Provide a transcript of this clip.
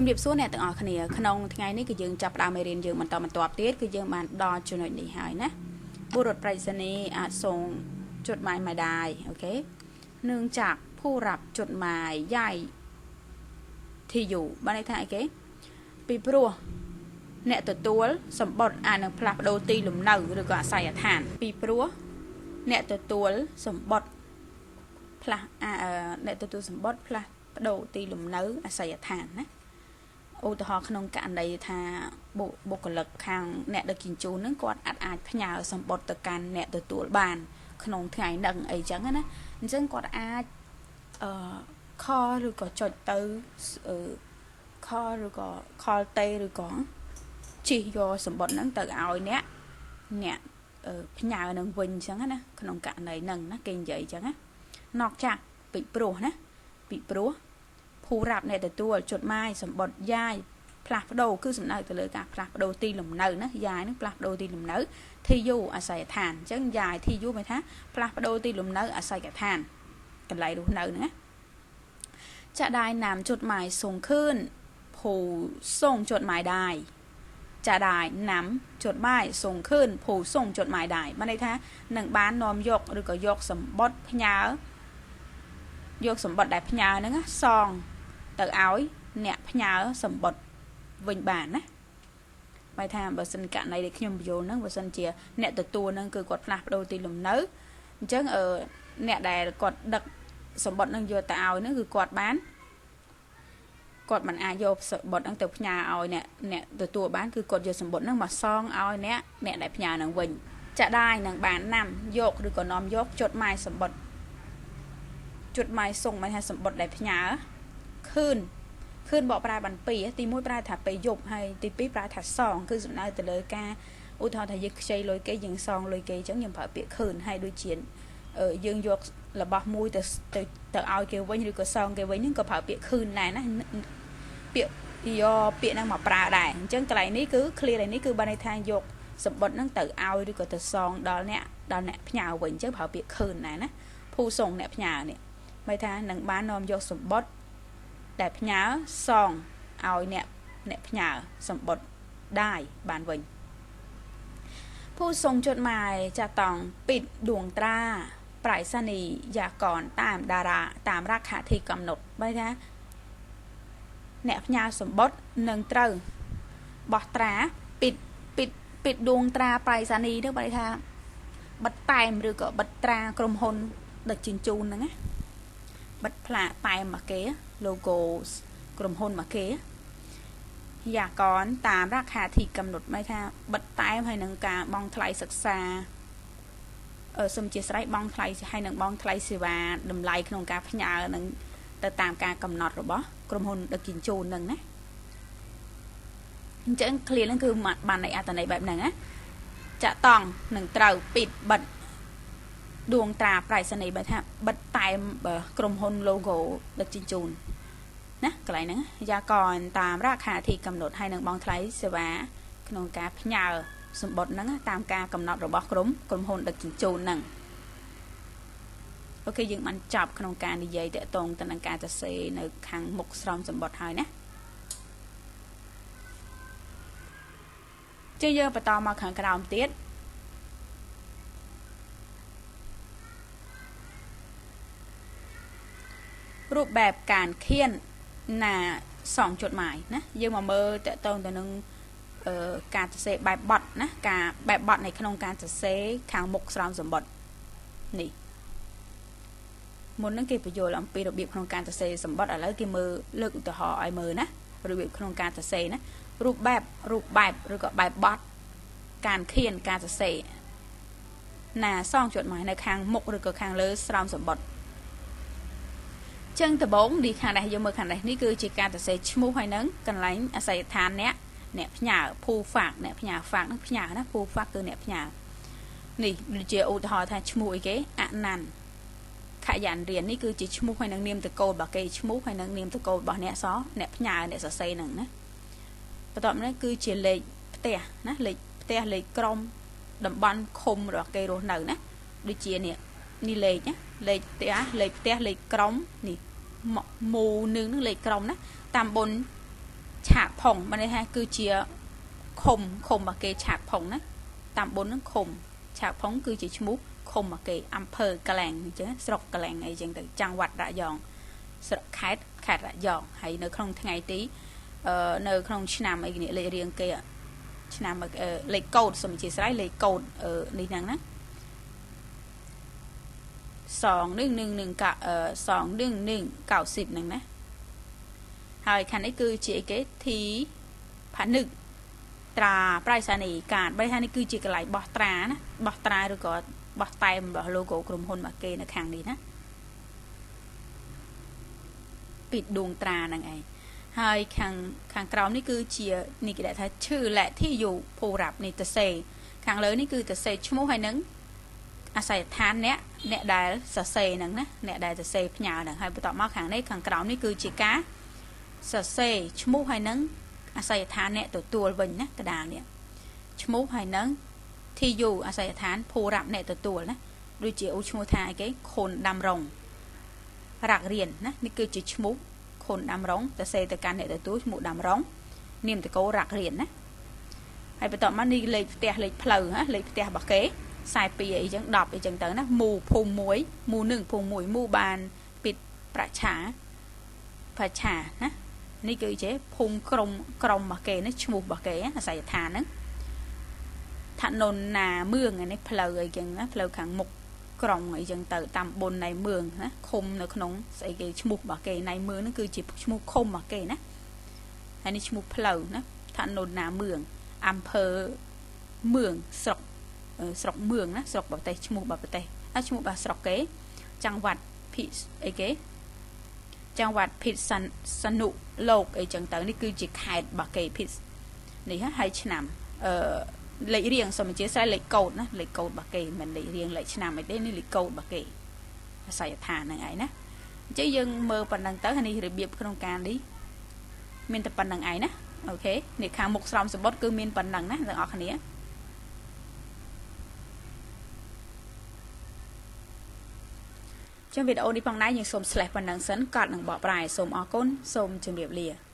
ជំរាបសួរអ្នកទាំងអស់គ្នាក្នុងថ្ងៃនេះគឺយើងចាប់ផ្ដើមមេរៀនយើងបន្តបន្ទាប់ទៀតគឺយើងបានដល់ចំណុចនេះហើយណាបុរុษប្រៃសណីអាចส่งจดหมายมาได้โอเคเนื่องจากผู้รับจดหมายย้ายที่อยู่បានន័យថាអីគេពីព្រោះអ្នកទទួលសម្បត្តិអាចនឹងផ្លាស់ប្ដូរទីលំនៅឬក៏អាស័យដ្ឋាន ពីព្រោះអ្នកទទួលសម្បត្តិផ្លាស់អ្នកទទួលសម្បត្តិផ្លាស់ប្ដូរទីលំនៅអាស័យដ្ឋានណា ឧទាហរណ៍ក្នុងករណីថាបុគ្គលិកខាងអ្នកដឹកជញ្ជូនហ្នឹងគាត់អាចអាចផ្ញើសម្បត្តិទៅកាន់អ្នកទទួលបាន ក្នុងថ្ងៃហ្នឹងអីចឹងណាអញ្ចឹងគាត់អាចអឺខលឬក៏ចុចទៅខលឬក៏ខលតេឬក៏ជីយកសម្បត្តិហ្នឹងទៅឲ្យអ្នកអ្នកផ្ញើនឹងវិញអញ្ចឹងណាក្នុងករណីហ្នឹងណាគេនិយាយអញ្ចឹងណាណកចាស់ពីព្រោះណាពីព្រោះ ភូរាប់អ្នកទទួលចុតម៉ាយសម្បត្តិយាយផ្លាស់ប្ដូរគឺសំដៅទៅលើការផ្លាស់ប្ដូរទីលំនៅណាយាយនឹងផ្លាស់ប្ដូរទីលំនៅធីយូអាស័យដ្ឋានអញ្ចឹងយាយធីយូហៅថាផ្លាស់ប្ដូរទីលំនៅអាស័យកដ្ឋានកន្លែងរស់នៅណាចាក់ដាយនាមចុតម៉ាយសុងខឿនភូសុងចុតម៉ាយដាយចាក់ដាយនាមចុតម៉ាយសុងខឿនភូសុងចុតម៉ាយដាយបានន័យថានឹងបាននាំយកឬក៏យកសម្បត្តិផ្ញើយកសម្បត្តិដែលផ្ញើហ្នឹងសង ទៅឲ្យអ្នកផ្ញើសម្បត្តិវិញបានណាបើថាបើសិនករណីដែលខ្ញុំបញ្យល់ហ្នឹងបើសិនជា អ្នកទទួលហ្នឹងគឺគាត់ផ្លាស់ប្ដូរទីលំនៅអញ្ចឹងអឺអ្នកដែលគាត់ដឹកសម្បត្តិហ្នឹងយកទៅឲ្យហ្នឹងគឺគាត់បានគាត់មិនអាចយកសម្បត្តិហ្នឹងទៅផ្ញើឲ្យអ្នកអ្នកទទួលបានគឺគាត់យកសម្បត្តិហ្នឹងមកសងឲ្យអ្នកអ្នកដែលផ្ញើហ្នឹងវិញចាក់ដាយនឹងបានណាំយកឬក៏នាំយកចុតម៉ាយសម្បត្តិចុតម៉ាយសុងមិនថាសម្បត្តិដែលផ្ញើ ខឿនខឿនបកប្រែបានពីរទី1ប្រែថាពេលយប់ហើយទី2ប្រែថាសងគឺសំដៅទៅលើការឧទាហរណ៍ថាយើងខ្ចីលុយគេយើងសងលុយគេអញ្ចឹងយើងប្រើពាក្យខឿនហើយដូចជាយើងយករបស់មួយទៅទៅទៅឲ្យគេវិញឬក៏សងគេវិញហ្នឹងក៏ប្រើពាក្យខឿនដែរណាពាក្យយកពាក្យហ្នឹងមកប្រើដែរអញ្ចឹងកន្លែងនេះគឺ clear នេះគឺបានន័យថាយកសម្បត្តិហ្នឹងទៅឲ្យឬក៏ទៅសងដល់អ្នកដល់អ្នកផ្ញើវិញអញ្ចឹងប្រើពាក្យខឿនដែរណាភូសងអ្នកផ្ញើនេះមិនថានឹងបាននាំយកសម្បត្តិ ដែលផ្ញើសងឲ្យអ្នកអ្នកផ្ញើសម្បត្តិដាយបានវិញភូសងជត់ម៉ែចាតង់ពីតដួងត្រាប្រៃសានីយ៉ាកនតាមតារាតាមរក្ខធិកំណត់បើថាអ្នកផ្ញើសម្បត្តិនឹងត្រូវបោះត្រាពីតពីតពីតដួងត្រាប្រៃសានីទៅបើថាបិទតែមឬក៏បិទត្រាក្រុមហ៊ុនដឹកជញ្ជូនហ្នឹងណា បិទផ្លាកតែមមកគេ logo ក្រុមហ៊ុនមកគេយ៉ាកនតាមរាខាទីកំណត់មិនថាបិទតែមហើយនឹងការបង់ថ្លៃសិក្សាអឺសូមជាស្រ័យបង់ថ្លៃហើយនឹងបង់ថ្លៃសេវាតម្លៃក្នុងការផ្ញើនឹងទៅតាមការកំណត់របស់ក្រុមហ៊ុនដឹកជញ្ជូននឹងណាអញ្ចឹង clear ហ្នឹងគឺបាននៃអត្ថន័យបែបហ្នឹងណាចាក់តង់នឹងត្រូវปิดបិទ ដួងត្រាប្រៃសណីបើថាបិទតែមក្រុមហ៊ុន logo ដឹកជញ្ជូនណាកន្លែងហ្នឹងយ៉ាកនតាមរាខាទីកំណត់ហើយនឹងបងថ្លៃសេវាក្នុងការផ្ញើសម្បត្តិហ្នឹងតាមការកំណត់របស់ក្រុមក្រុមហ៊ុនដឹកជញ្ជូនហ្នឹងអូខេយើងបានចប់ក្នុងការនិយាយតកតងទៅនឹងការសរសេរនៅខាងមុខស្រោមសម្បត្តិហើយណាជឿយើងបន្តមកខាងក្រោមទៀត រូបបែបការឃានណាសងចុចម៉ាយណាយើងមកមើលតកតងទៅនឹងការសរសេរបែបបត់ណាការបែបបត់នៅក្នុងការសរសេរខាងមុខស្រោមសម្បត្តិនេះមុននឹងគេបញ្យល់អំពីរបៀបក្នុងការសរសេរសម្បត្តិឥឡូវគេមើលលើកឧទាហរណ៍ឲ្យមើលណារបៀបក្នុងការសរសេរណារូបបែបរូបបែបឬក៏បែបបត់ការឃានការសរសេរណាសងចុចម៉ាយនៅខាងមុខឬក៏ខាងលើស្រោមសម្បត្តិ ចឹងដំបងនេះខាងនេះយកមើលខាងនេះនេះគឺជាការសរសេរឈ្មោះហើយនឹងកន្លែងអាស័យដ្ឋានអ្នកអ្នកផ្ញើភូហ្វាក់អ្នកផ្ញើហ្វាក់នឹងផ្ញើណាភូហ្វាក់គឺអ្នកផ្ញើនេះដូចជាឧទាហរណ៍ថាឈ្មោះអីគេអណាន់ខយ៉ានរៀននេះគឺជាឈ្មោះហើយនឹងនាមតកូលរបស់គេឈ្មោះហើយនឹងនាមតកូលរបស់អ្នកសអ្នកផ្ញើអ្នកសរសេរហ្នឹងណាបន្ទាប់នេះគឺជាលេខផ្ទះណាលេខផ្ទះលេខក្រុមតំបន់ឃុំរបស់គេរស់នៅណាដូចជានេះនេះលេខណាលេខផ្ទះលេខផ្ទះលេខក្រុមនេះ មូនឹងនឹងលេខក្រុមណាតាមបុនឆាកផុងបានន័យថាគឺជាឃុំឃុំមកគេឆាកផុងណាតាមបុនហ្នឹងឃុំឆាកផុងគឺជាឈ្មោះឃុំមកគេអំភើកលែងអញ្ចឹងស្រុកកលែងអីចឹងទៅចង្វាត់រយ៉ងស្រុកខេត្តខេត្តរយ៉ងហើយនៅក្នុងថ្ងៃទីអឺនៅក្នុងឆ្នាំអីគ្នាលេខរៀងគេឆ្នាំលេខកូដសូមអធិស្ឋានលេខកូដនេះហ្នឹងណា 2111 2111 90ហ្នឹងណាហើយខាងនេះគឺជាអីគេធីផានឹកត្រាប្រៃសានីកាតបីថានេះគឺជាកន្លែងបោះត្រាណាបោះត្រាឬក៏បោះតែមរបស់ logo ក្រុមហ៊ុនមកគេនៅខាងនេះណាពីដួងត្រាហ្នឹងឯងហើយខាងខាងក្រោមនេះគឺជានេះគេដាក់ថាឈឺលក្ខិយុភូរាប់នេះតសេខាងលើនេះគឺតសេឈ្មោះហើយនឹងអាស័យដ្ឋានអ្នក អ្នកដែលសរសេរហ្នឹងណាអ្នកដែលសរសេរផ្ញើហ្នឹងហើយបន្ទាប់មកខាងនេះខាងក្រោមនេះគឺជាការសរសេរឈ្មោះហើយនឹងអាស័យដ្ឋានអ្នកទទួលវិញណាកដាលនេះឈ្មោះហើយនឹង TU អាស័យដ្ឋានភូរាប់អ្នកទទួលណាដូចជាអូឈ្មោះថាអីគេខុនដាំរងរាក់រៀនណានេះគឺជាឈ្មោះខុនដាំរងទៅសេទៅកាន់អ្នកទទួលឈ្មោះដាំរង នាមតកោរាក់រៀនណាហើយបន្ទាប់មកនេះលេខផ្ទះលេខផ្លូវណាលេខផ្ទះរបស់គេ 42អីចឹង10អីចឹងទៅណាមូភូមិ1មូ1ភូមិ1មូបានពីប្រឆាប្រឆាណានេះគឺជាភូមិក្រុមក្រុមរបស់គេណាឈ្មោះរបស់គេអាស័យដ្ឋានហ្នឹងថននណាមឿងនេះផ្លូវអីចឹងណាផ្លូវខាងមុខក្រុងអីចឹងទៅតាមបុននៃមឿងណាឃុំនៅក្នុងស្អីគេឈ្មោះរបស់គេនៃមឿងហ្នឹងគឺជាឈ្មោះឃុំរបស់គេណាហើយនេះឈ្មោះផ្លូវណាថននណាមឿងអំភើមឿងស្រុក ស្រុកមឿងណាស្រុកប្រទេសឈ្មោះបប្រទេសហើយឈ្មោះរបស់ស្រុកគេចង្វាត់ភិអីគេចង្វាត់ភិសាសនុលោកអីចឹងទៅនេះគឺជាខេត្តរបស់គេភិនេះហើយឆ្នាំអឺលេខរៀងសូមអធិស្ឋានលេខកូដណាលេខកូដរបស់គេមិនលេខរៀងលេខឆ្នាំអីទេនេះលេខកូដរបស់គេអាស័យដ្ឋានហ្នឹងឯងណាអញ្ចឹងយើងមើលប៉ុណ្ណឹងទៅហើយនេះរបៀបក្នុងការនេះមានតែប៉ុណ្្នឹងឯងណាអូខេនេះខាងមុខស្រោមសម្បត្តិគឺមានប៉ុណ្្នឹងណាទាំងអស់គ្នា ចឹងវីដេអូនេះផងដែរយើងសូម slash ប៉ុណ្ណឹងសិនកត់នឹងបកប្រែសូមអរគុណសូមជម្រាបលា